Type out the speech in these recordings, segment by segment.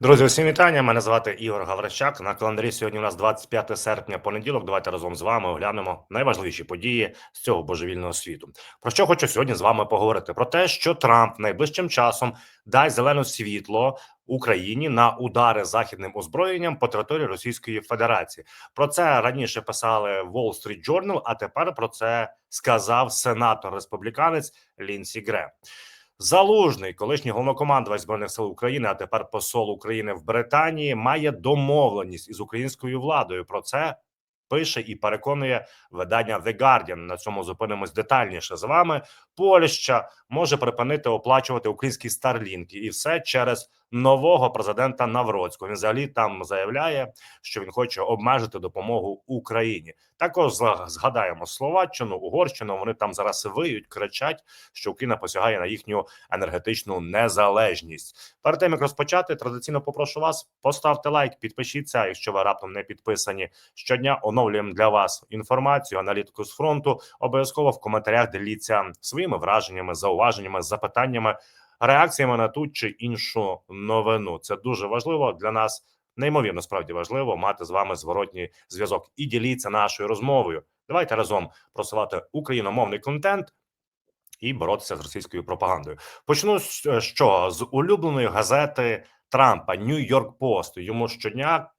Друзі, усім вітання. Мене звати Ігор Гаврищак. На календарі сьогодні у нас 25 серпня, понеділок. Давайте разом з вами оглянемо найважливіші події з цього божевільного світу. Про що хочу сьогодні з вами поговорити? Про те, що Трамп найближчим часом дасть зелене світло Україні на удари західним озброєнням по території Російської Федерації. Про це раніше писали Wall Street Journal, а тепер про це сказав сенатор республіканець Лінсі Грем. Залужний, колишній головнокомандувач збройних сил України, а тепер посол України в Британії, має домовленість із українською владою. Про це пише і переконує видання The Guardian. На цьому зупинимось детальніше з вами. Польща може припинити оплачувати українські старлінки, і все через нового президента Навроцького. Він взагалі там заявляє, що він хоче обмежити допомогу Україні. Також згадаємо Словаччину, Угорщину. Вони там зараз виють, кричать, що Україна посягає на їхню енергетичну незалежність. Перед тим як розпочати, традиційно попрошу вас поставте лайк, підпишіться, якщо ви раптом не підписані. Щодня оновлюємо для вас інформацію, аналітику з фронту. Обов'язково в коментарях діліться своїми враженнями, зауваженнями, запитаннями, реакціями на ту чи іншу новину. Це дуже важливо для нас. Неймовірно, справді важливо мати з вами зворотній зв'язок і діліться нашою розмовою. Давайте разом просувати україномовний контент і боротися з російською пропагандою. Почну е, що з улюбленої газети Трампа Нью-Йорк Пост. Йому щодня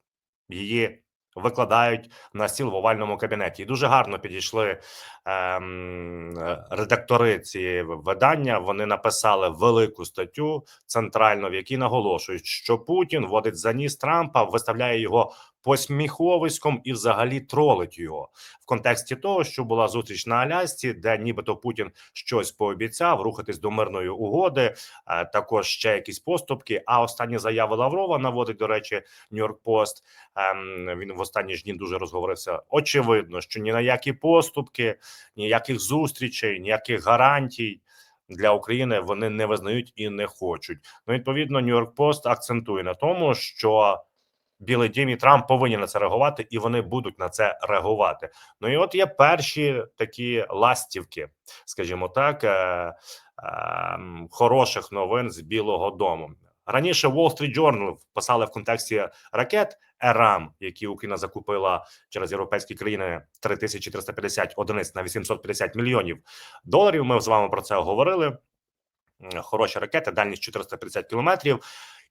її викладають на стіл в овальному кабінеті. І дуже гарно підійшли ем, редактори цієї видання. Вони написали велику статтю центральну, в якій наголошують, що Путін вводить за ніс Трампа, виставляє його посміховиськом і, взагалі, тролить його в контексті того, що була зустріч на Алясці, де нібито Путін щось пообіцяв рухатись до мирної угоди. Е, також ще якісь поступки. А останні заяви Лаврова наводить до речі, Нью-Йорк Пост. Ем, він в останні ж дні дуже розговорився. Очевидно, що ні на які поступки, ніяких зустрічей, ніяких гарантій. Для України вони не визнають і не хочуть. Ну відповідно, Нью-Йорк Пост акцентує на тому, що Білий Дім і Трамп повинні на це реагувати, і вони будуть на це реагувати. Ну і от є перші такі ластівки, скажімо так, е, е, хороших новин з Білого Дому. Раніше Wall Street Journal писали в контексті ракет ЕРАМ, які Україна закупила через європейські країни 3350 одиниць на 850 мільйонів доларів. Ми з вами про це говорили. Хороші ракети, дальність 450 кілометрів.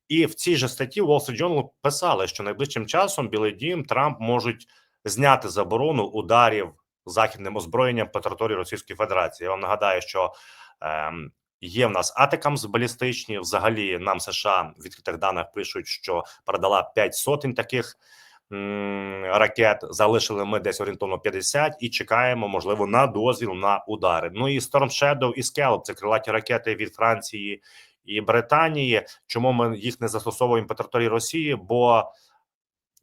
І в цій же статті Wall Street Journal писали, що найближчим часом Білий Дім Трамп можуть зняти заборону ударів західним озброєнням по території Російської Федерації. Я вам нагадаю, що ем, є в нас атакамс балістичні. Взагалі, нам США в відкритих даних пишуть, що передала 5 сотень таких. Ракет залишили ми десь орієнтовно 50 і чекаємо, можливо, на дозвіл на удари. Ну і Storm Shadow і Scalp – це крилаті ракети від Франції і Британії. Чому ми їх не застосовуємо по території Росії? Бо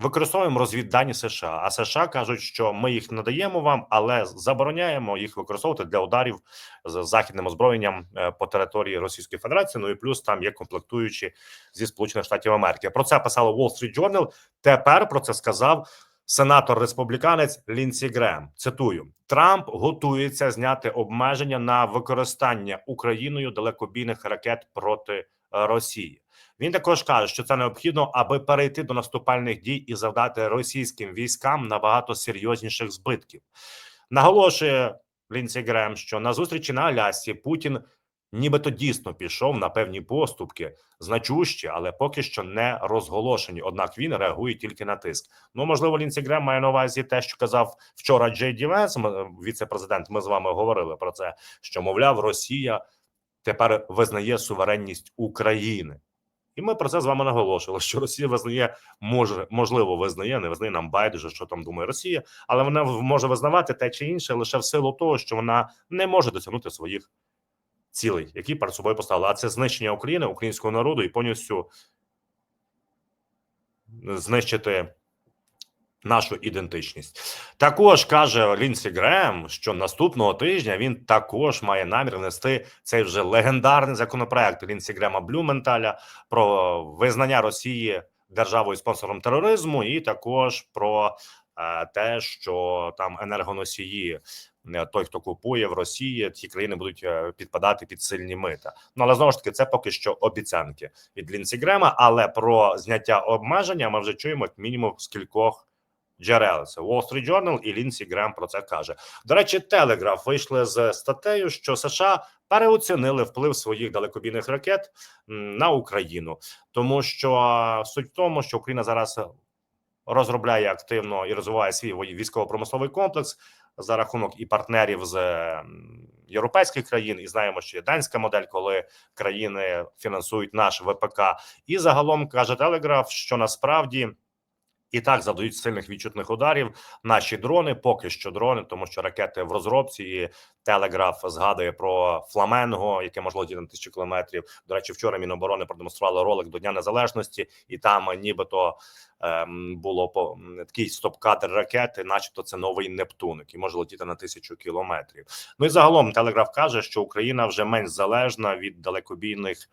використовуємо розвіддані США. А США кажуть, що ми їх надаємо вам, але забороняємо їх використовувати для ударів з західним озброєнням е, по території Російської Федерації. Ну і плюс там є комплектуючі зі Сполучених Штатів Америки. Про це писало Wall Street Journal. Тепер про це сказав. Сенатор республіканець Лінсі Грем цитую: Трамп готується зняти обмеження на використання Україною далекобійних ракет проти е, Росії. Він також каже, що це необхідно, аби перейти до наступальних дій і завдати російським військам набагато серйозніших збитків. Наголошує Лінсі Грем, що на зустрічі на Алясці Путін нібито дійсно пішов на певні поступки, значущі, але поки що не розголошені. Однак він реагує тільки на тиск. Ну можливо, Лінсі має на увазі те, що казав вчора Джей Ді Венс, віце-президент. Ми з вами говорили про це. Що мовляв, Росія тепер визнає суверенність України. І ми про це з вами наголошували, що Росія визнає, може можливо, визнає, не визнає нам байдуже, що там думає Росія, але вона може визнавати те чи інше лише в силу того, що вона не може досягнути своїх цілей, які перед собою поставили. А це знищення України, українського народу і повністю знищити нашу ідентичність. Також каже Лінсі Грем, що наступного тижня він також має намір внести цей вже легендарний законопроект Лінсі Грема Блюменталя про визнання Росії державою спонсором тероризму, і також про те, що там енергоносії. е, Той, хто купує в Росії, ті країни будуть е, підпадати під сильні мита. Ну але знову ж таки, це поки що обіцянки від Лінсі Грема. Але про зняття обмеження ми вже чуємо як мінімум з кількох джерел. Це Wall Street Journal і Лінсі Грем про це каже. До речі, Телеграф вийшли з статтею, що США переоцінили вплив своїх далекобійних ракет на Україну, тому що суть в тому, що Україна зараз розробляє активно і розвиває свій військово-промисловий комплекс за рахунок і партнерів з європейських країн. І знаємо, що є данська модель, коли країни фінансують наш ВПК. І загалом каже Телеграф, що насправді. І так завдають сильних відчутних ударів наші дрони, поки що дрони, тому що ракети в розробці. І Телеграф згадує про Фламенго, яке можливо летіти на тисячу кілометрів. До речі, вчора Міноборони продемонстрували ролик до Дня Незалежності, і там нібито ем, було по такий стоп-кадр ракети, начебто це новий Нептун, який може летіти на тисячу кілометрів. Ну і загалом Телеграф каже, що Україна вже менш залежна від далекобійних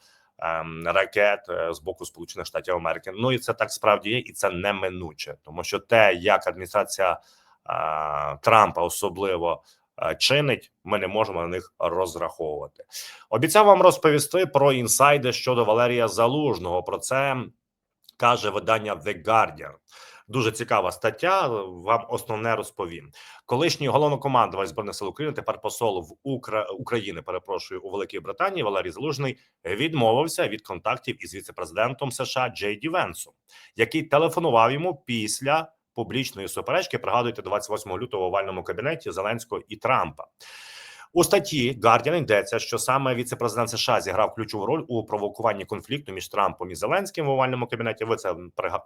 ракет е, з боку Сполучених Штатів Америки. Ну і це так справді є, і це неминуче, тому що те, як адміністрація е, Трампа особливо. е, Чинить, ми не можемо на них розраховувати. Обіцяв вам розповісти про інсайди щодо Валерія Залужного. Про це каже видання The Guardian. Дуже цікава стаття. Вам основне розповім. Колишній головнокомандувач збройних сил України, тепер посол в Укра... України, перепрошую у Великій Британії. Валерій Залужний відмовився від контактів із віцепрезидентом США Джей Ді Венсом, який телефонував йому після публічної суперечки. Пригадуйте, 28 лютого в овальному кабінеті Зеленського і Трампа. У статті Guardian йдеться, що саме віцепрезидент США зіграв ключову роль у провокуванні конфлікту між Трампом і Зеленським в овальному кабінеті. Ви це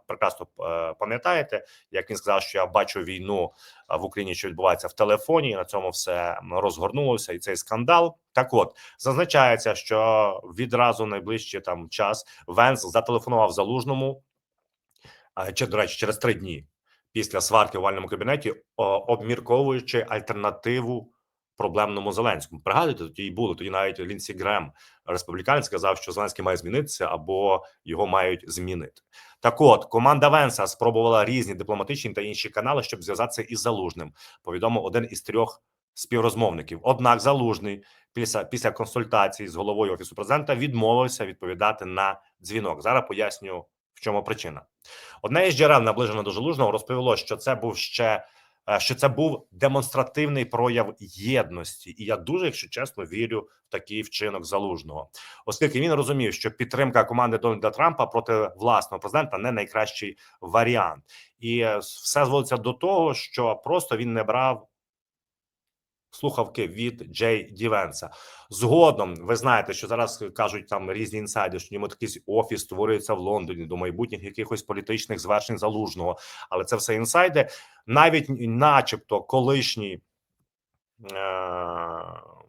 прекрасно е, пам'ятаєте. Як він сказав, що я бачу війну е, в Україні, що відбувається в телефоні, і на цьому все розгорнулося, і цей скандал. Так, от зазначається, що відразу найближчий там час Венс зателефонував залужному. а, Чи до речі, через три дні після сварки в овальному кабінеті, обмірковуючи альтернативу проблемному Зеленському. Пригадуєте, тоді і було. Тоді навіть Лінсі Грем, республіканець, сказав, що Зеленський має змінитися або його мають змінити. Так, от команда Венса спробувала різні дипломатичні та інші канали, щоб зв'язатися із залужним. Повідомив один із трьох співрозмовників. Однак, залужний після після консультацій з головою офісу президента відмовився відповідати на дзвінок. Зараз поясню, в чому причина. Одне із джерел, наближено до Залужного, розповіло, що це був ще що це був демонстративний прояв єдності, і я дуже, якщо чесно, вірю в такий вчинок залужного, оскільки він розумів, що підтримка команди Дональда Трампа проти власного президента не найкращий варіант, і е, все зводиться до того, що просто він не брав. Слухавки від Джей Дівенса. Згодом ви знаєте, що зараз кажуть там різні інсайди, що нібито якийсь офіс створюється в Лондоні до майбутніх якихось політичних звершень залужного, але це все інсайди. Навіть, начебто, колишній е-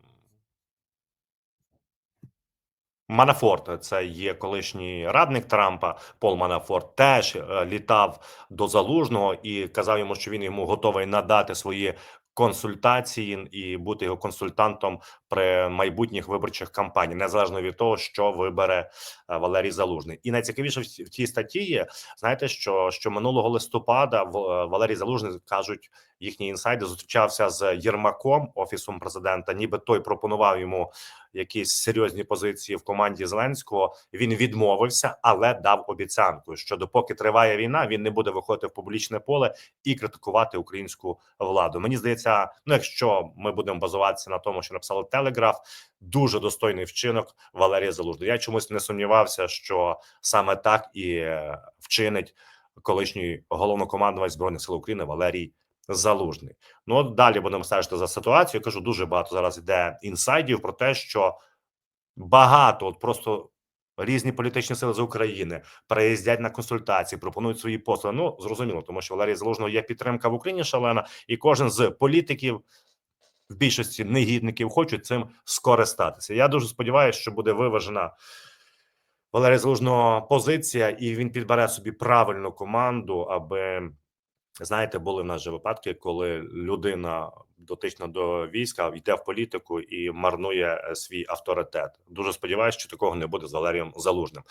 Манафорт, це є колишній радник Трампа. Пол Манафорт теж е, літав до залужного і казав йому, що він йому готовий надати свої консультації і бути його консультантом при майбутніх виборчих кампаній, незалежно від того, що вибере е, Валерій Залужний. І найцікавіше в ці- в тій статті є, знаєте, що, що минулого листопада е, Валерій Залужний кажуть, їхні інсайди зустрічався з Єрмаком, офісом президента. Ніби той пропонував йому якісь серйозні позиції в команді Зеленського. Він відмовився, але дав обіцянку, що допоки триває війна, він не буде виходити в публічне поле і критикувати українську владу. Мені здається, ну якщо ми будемо базуватися на тому, що написали Телеграф, дуже достойний вчинок Валерія Залужного. Я чомусь не сумнівався, що саме так і е, вчинить колишній головнокомандувач збройних сил України Валерій. Залужний. Ну от далі будемо стежити за ситуацією. Я кажу, дуже багато зараз йде інсайдів про те, що багато, от просто різні політичні сили з України приїздять на консультації, пропонують свої послуги. Ну зрозуміло, тому що Валерій Залужного є підтримка в Україні шалена, і кожен з політиків. В більшості негідників хочуть цим скористатися. Я дуже сподіваюся, що буде виважена Валерія Залужного позиція, і він підбере собі правильну команду, аби знаєте, були в нас же випадки, коли людина дотична до війська йде в політику і марнує е, свій авторитет. Дуже сподіваюся, що такого не буде з Валерієм Залужним.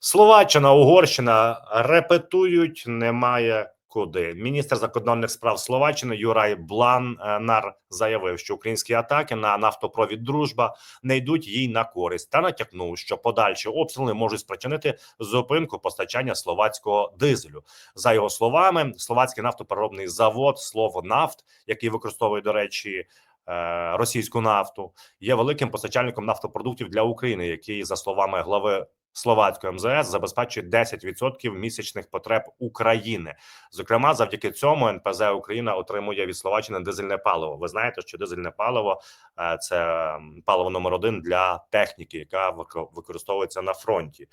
Словаччина, Угорщина репетують, немає куди. Міністр закордонних справ Словаччини Юрай Бланнар заявив, що українські атаки на нафтопровід Дружба не йдуть їй на користь, та натякнув, що подальші обстріли можуть спричинити зупинку постачання словацького дизелю. За його словами, словацький нафтопереробний завод «Словнафт», який використовує до речі. е, Російську нафту є великим постачальником нафтопродуктів для України, який, за словами глави словацької МЗС, забезпечує 10% місячних потреб України. Зокрема, завдяки цьому НПЗ Україна отримує від Словаччини дизельне паливо. Ви знаєте, що дизельне паливо е, це паливо номер один для техніки, яка використовується на фронті.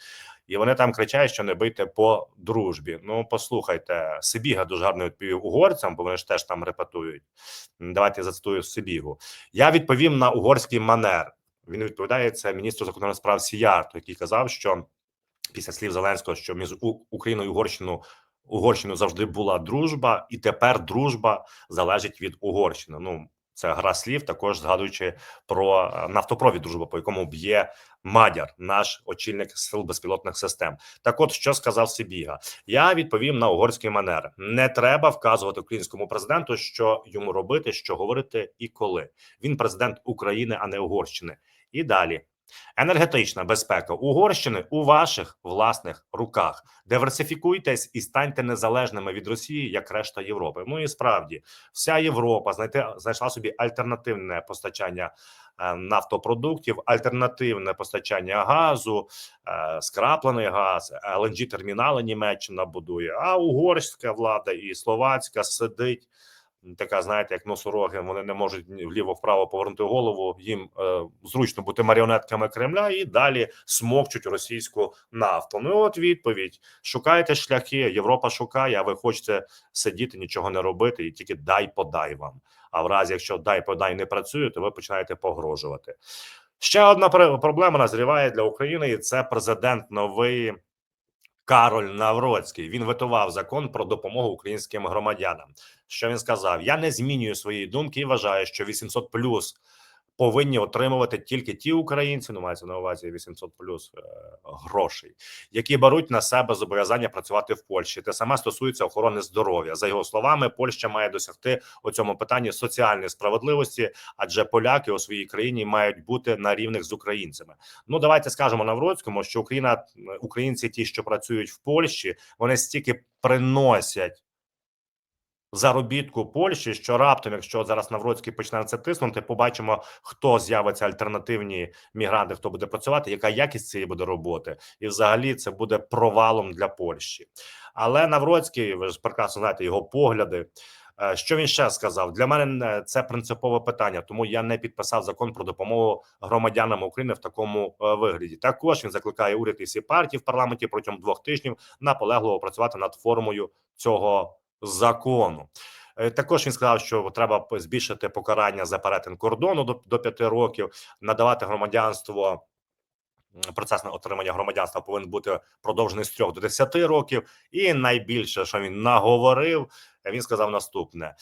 І вони там кричать, що не бийте по дружбі. Ну послухайте, Сибіга дуже гарно відповів угорцям, бо вони ж теж там репетують. Давайте зацитую Сибігу. Я відповім на угорський манер. Він відповідає це міністру закордонних справ Сіярту, який казав, що після слів Зеленського, що між Україною і Угорщиною Угорщиною завжди була дружба, і тепер дружба залежить від Угорщини. Ну це гра слів, також згадуючи про е, нафтопровід дружба, по якому б'є Мадяр, наш очільник сил безпілотних систем. Так, от що сказав Сибіга, я відповім на угорський манер: не треба вказувати українському президенту, що йому робити, що говорити і коли він президент України, а не Угорщини. І далі. Енергетична безпека Угорщини у ваших власних руках. Диверсифікуйтесь і станьте незалежними від Росії, як решта Європи. Ну і справді, вся Європа знайти знайшла собі альтернативне постачання е, нафтопродуктів, альтернативне постачання газу, е, скраплений газ, lng термінали Німеччина будує. А угорська влада і словацька сидить така, знаєте, як носороги, вони не можуть вліво-вправо повернути голову. Їм е, зручно бути маріонетками Кремля і далі смокчуть російську нафту. Ну, от відповідь: шукайте шляхи. Європа шукає, а ви хочете сидіти, нічого не робити, і тільки дай подай вам. А в разі, якщо дай подай не працює, то ви починаєте погрожувати. Ще одна пр- проблема назріває для України, і це президент новий Кароль Навроцький. Він ветував закон про допомогу українським громадянам. Що він сказав? Я не змінюю своєї думки і вважаю, що 800 плюс повинні отримувати тільки ті українці, ну мається на увазі 800 плюс е, грошей, які беруть на себе зобов'язання працювати в Польщі. Те саме стосується охорони здоров'я. За його словами, Польща має досягти у цьому питанні соціальної справедливості, адже поляки у своїй країні мають бути на рівних з українцями. Ну давайте скажемо Навроцькому, що Україна, українці, ті, що працюють в Польщі, вони стільки приносять. Заробітку Польщі, що раптом, якщо зараз Навроцький почне на це тиснути, побачимо, хто з'явиться альтернативні мігранти, хто буде працювати, яка якість цієї буде роботи, і взагалі це буде провалом для Польщі. Але Навроцький, ви ж прекрасно знаєте його погляди. Е, Що він ще сказав? Для мене е, це принципове питання, тому я не підписав закон про допомогу громадянам України в такому е, вигляді. Також він закликає уряд і всі партії в парламенті протягом двох тижнів наполегливо працювати над формою цього закону. Е, Також він сказав, що треба збільшити покарання за перетин кордону до, до 5 років, надавати громадянство. Процес на отримання громадянства повинен бути продовжений з 3 до 10 років. І найбільше, що він наговорив, е, він сказав наступне: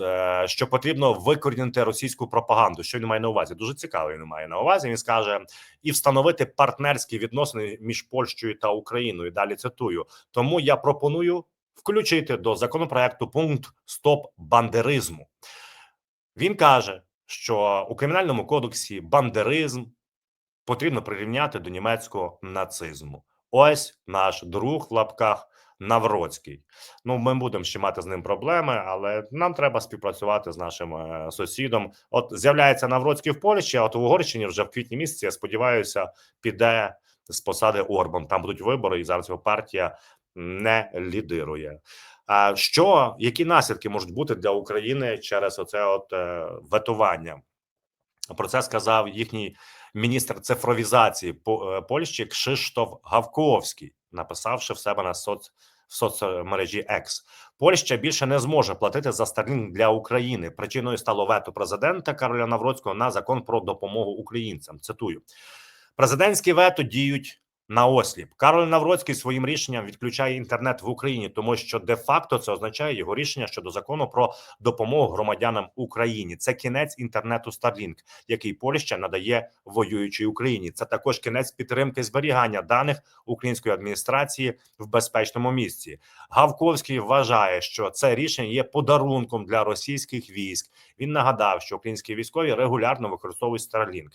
е, що потрібно викорінити російську пропаганду. Що він має на увазі? Дуже цікаво. Він має на увазі. Він скаже і встановити партнерські відносини між Польщею та Україною. Далі цитую. Тому я пропоную включити до законопроекту пункт стоп бандеризму. Він каже, що у кримінальному кодексі бандеризм потрібно прирівняти до німецького нацизму. Ось наш друг в лапках Навроцький. Ну, ми будемо ще мати з ним проблеми, але нам треба співпрацювати з нашим е, сусідом. От з'являється Навроцький в Польщі, а от в Угорщині вже в квітні місяці, я сподіваюся, піде з посади Орбан. Там будуть вибори, і зараз його партія не лідирує. А що які наслідки можуть бути для України через оце от е, ветування? Про це сказав їхній міністр цифровізації е, Польщі Кшиштоф Гавковський, написавши в себе на соц в соцмережі X. Польща більше не зможе платити за Starlink для України. Причиною стало вето президента Кароля Навроцького на закон про допомогу українцям. Цитую: президентські вето діють на осліп. Кароль Навроцький своїм рішенням відключає інтернет в Україні, тому що де-факто це означає його рішення щодо закону про допомогу громадянам Україні. Це кінець інтернету Starlink, який Польща надає воюючій Україні. Це також кінець підтримки зберігання даних української адміністрації в безпечному місці. Гавковський вважає, що це рішення є подарунком для російських військ. Він нагадав, що українські військові регулярно використовують Starlink.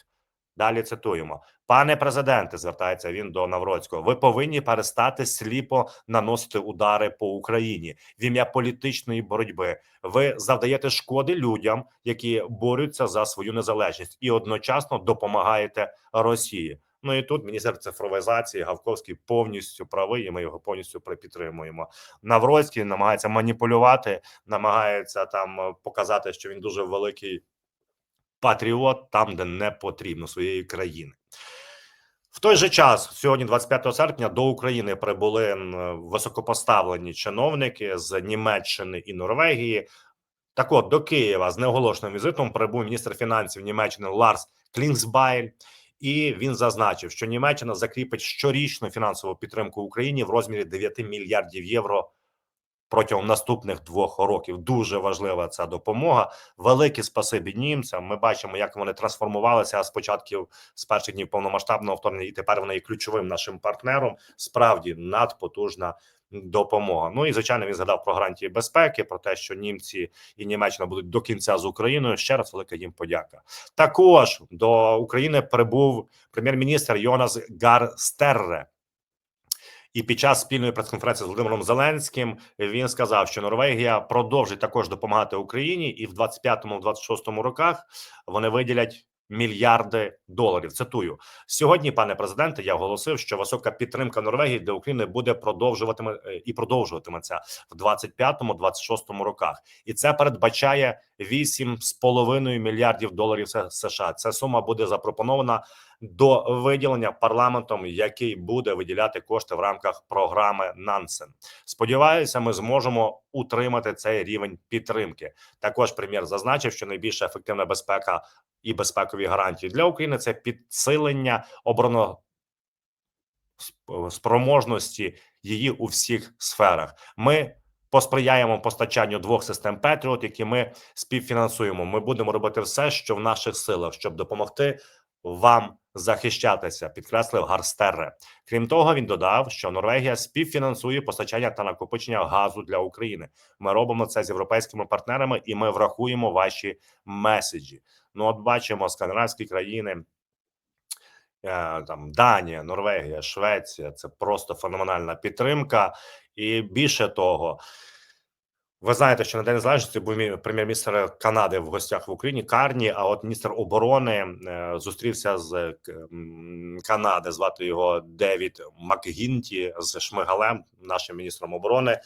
Далі цитуємо, пане президенте, звертається він до Навроцького. Ви повинні перестати сліпо наносити удари по Україні в ім'я політичної боротьби. Ви завдаєте шкоди людям, які борються за свою незалежність, і одночасно допомагаєте Росії. Ну і тут міністр цифровізації Гавковський повністю правий. і Ми його повністю підтримуємо. Навроцький намагається маніпулювати, намагається там е, показати, що він дуже великий патріот там, де не потрібно своєї країни. В той же час, сьогодні, 25 серпня, до України прибули високопоставлені чиновники з Німеччини і Норвегії. Так от до Києва з неоголошеним візитом прибув міністр фінансів Німеччини Ларс Клінксбайль, і він зазначив, що Німеччина закріпить щорічну фінансову підтримку Україні в розмірі 9 мільярдів євро протягом наступних двох років. Дуже важлива ця допомога. Велике спасибі німцям. Ми бачимо, як вони трансформувалися з початків з перших днів повномасштабного вторгнення, і тепер вони є ключовим нашим партнером. Справді надпотужна допомога. Ну і звичайно, він згадав про гарантії безпеки, про те, що німці і Німеччина будуть до кінця з Україною. Ще раз велика їм подяка. Також до України прибув прем'єр-міністр Йонас Гарстерре. І під час спільної прес-конференції з Володимиром Зеленським він сказав, що Норвегія продовжить також допомагати Україні, і в 25-26 роках вони виділять мільярди доларів. Цитую сьогодні, пане президенте. Я оголосив, що висока підтримка Норвегії для України буде продовжуватиме е, і продовжуватиметься в 25-26 роках, і це передбачає 8,5 мільярдів доларів США. Ця сума буде запропонована до виділення парламентом, який буде виділяти кошти в рамках програми Нансен. Сподіваюся, ми зможемо утримати цей рівень підтримки. Також прем'єр зазначив, що найбільша ефективна безпека і безпекові гарантії для України це підсилення оборонно спроможності її у всіх сферах. Ми посприяємо постачанню двох систем Петріот, які ми співфінансуємо. Ми будемо робити все, що в наших силах, щоб допомогти вам захищатися, підкреслив Гарстерре. Крім того, він додав, що Норвегія співфінансує постачання та накопичення газу для України. Ми робимо це з європейськими партнерами, і ми врахуємо ваші меседжі. Ну, от бачимо скандинавські країни. е, Там Данія, Норвегія, Швеція це просто феноменальна підтримка, і більше того, ви знаєте, що на день незалежності був прем'єр-міністр Канади в гостях в Україні Карні. А от міністр оборони е, зустрівся з е, Канади. Звати його Девід Макгінті з Шмигалем, нашим міністром оборони.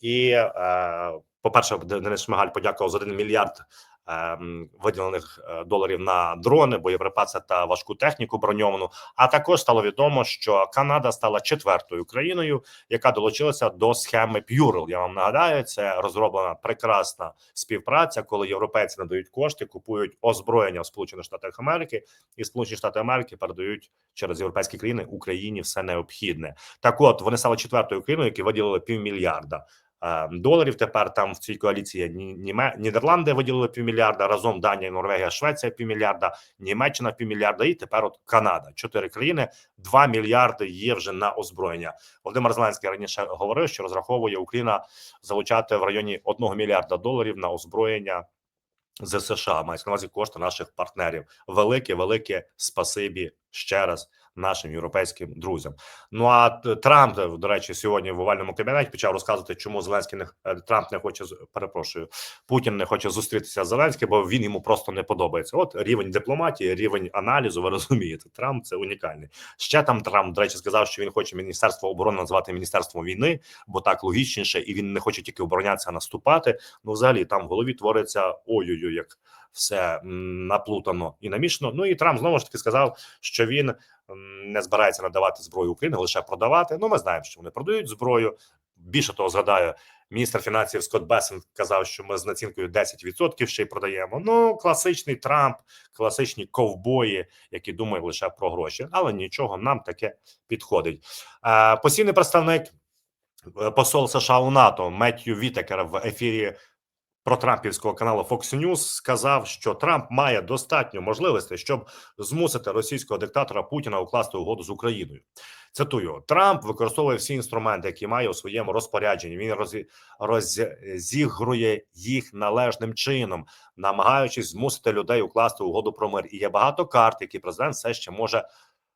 І, е, по-перше, Денис Шмигаль подякував за 1 мільярд виділених е, доларів на дрони, боєприпаси та важку техніку броньовану. А також стало відомо, що Канада стала четвертою країною, яка долучилася до схеми Purel. Я вам нагадаю, це розроблена прекрасна співпраця, коли європейці надають кошти, купують озброєння в Сполучених Штатах Америки, і Сполучені Штати Америки передають через європейські країни Україні все необхідне. Так, от вони стали четвертою країною, які виділили півмільярда. Е, Доларів тепер там в цій коаліції Нідерланди виділили півмільярда, разом Данія, Норвегія, Швеція півмільярда, Німеччина півмільярда, і тепер от Канада. Чотири країни, 2 мільярди є вже на озброєння. Володимир Зеленський раніше говорив, що розраховує Україна залучати в районі 1 мільярда доларів на озброєння з США. Мається на увазі кошти наших партнерів. Велике, велике спасибі ще раз нашим європейським друзям. Ну а Трамп, е, до речі, сьогодні в овальному кабінеті почав розказувати, чому Зеленський не е, Трамп не хоче перепрошую, Путін не хоче зустрітися з Зеленським, бо він йому просто не подобається. От рівень дипломатії, рівень аналізу. Ви розумієте, Трамп це унікальний. Ще там Трамп, до речі, сказав, що він хоче міністерство оборони назвати міністерством війни, бо так логічніше, і він не хоче тільки оборонятися, а наступати. Ну, взагалі, там в голові твориться ой-ой-ой, як все наплутано і намішано. Ну і Трамп знову ж таки сказав, що він не збирається надавати зброю Україні, лише продавати. Ну, ми знаємо, що вони продають зброю. більше того згадаю, міністр фінансів Скотт Бесен казав, що ми з націнкою 10% ще й продаємо. Ну, класичний Трамп, класичні ковбої, які думають лише про гроші, але нічого нам таке підходить. Постійний представник е, посол США у НАТО Меттью Вітекер в ефірі протрампівського каналу Fox News сказав, що Трамп має достатньо можливостей, щоб змусити російського диктатора Путіна укласти угоду з Україною. Цитую: Трамп використовує всі інструменти, які має у своєму розпорядженні. Він розі- розігрує їх належним чином, намагаючись змусити людей укласти угоду про мир. І є багато карт, які президент все ще може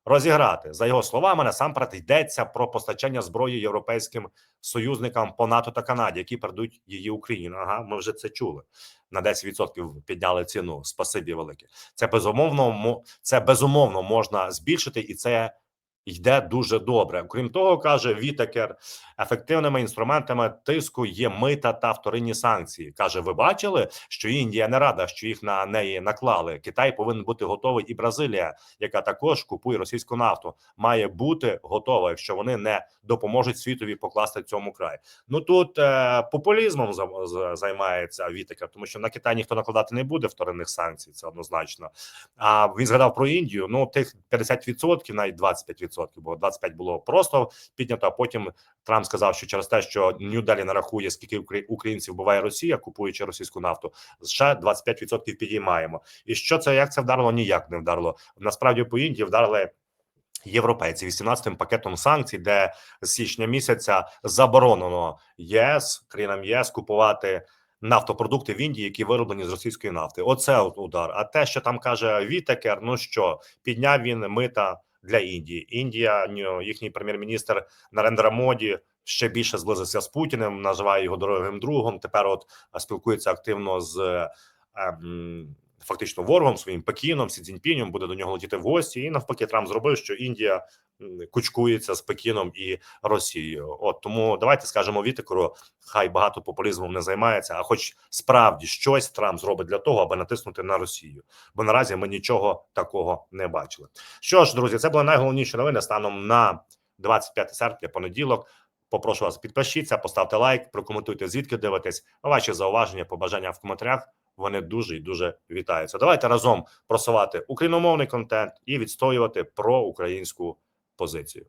розіграти. За його словами, насамперед йдеться про постачання зброї європейським союзникам по НАТО та Канаді, які передають її Україні. Ага, ми вже це чули. На 10% підняли ціну. Спасибі велике. Це безумовно мо- це безумовно можна збільшити, і це йде дуже добре. Крім того, каже Вітекер, ефективними інструментами тиску є мита та вторинні санкції. каже: Ви бачили, що Індія не рада, що їх на неї наклали. Китай повинен бути готовий, і Бразилія, яка також купує російську нафту, має бути готова, якщо вони не допоможуть світові покласти цьому край. Ну тут е, популізмом за, за- займається Вітекер, тому що на Китай ніхто накладати не буде вторинних санкцій. Це однозначно. А він згадав про Індію. Ну тих 50%, навіть 25%, бо 25% було просто піднято. А потім Трамп сказав, що через те, що Нью-Делі нарахує, скільки укра- українців буває Росія, купуючи російську нафту, ще 25% підіймаємо. І що це як це вдарило? Ніяк не вдарило. Насправді по Індії вдарили. Європейці 18-м пакетом санкцій, де з січня місяця заборонено ЄС країнам ЄС купувати нафтопродукти в Індії, які вироблені з російської нафти. Оце удар. А те, що там каже Вітекер, ну що підняв він мита для Індії. Індія, їхній прем'єр-міністр Нарендра Моді ще більше зблизився з Путіним, називає його дорогим другом. Тепер от спілкується активно з ем, фактично ворогом своїм Пекіном, Сі Цзіньпінем, буде до нього летіти в гості. І навпаки, Трамп зробив, що Індія кучкується з Пекіном і Росією. От тому давайте скажемо Вітикору, хай багато популізмом не займається, а хоч справді щось Трамп зробить для того, аби натиснути на Росію. Бо наразі ми нічого такого не бачили. Що ж, друзі, це були найголовніші новини станом на 25 серпня, понеділок. Попрошу вас підпишіться, поставте лайк, прокоментуйте звідки дивитесь. Ваші зауваження, побажання в коментарях. Вони дуже і дуже вітаються. Давайте разом просувати україномовний контент і відстоювати проукраїнську позицію.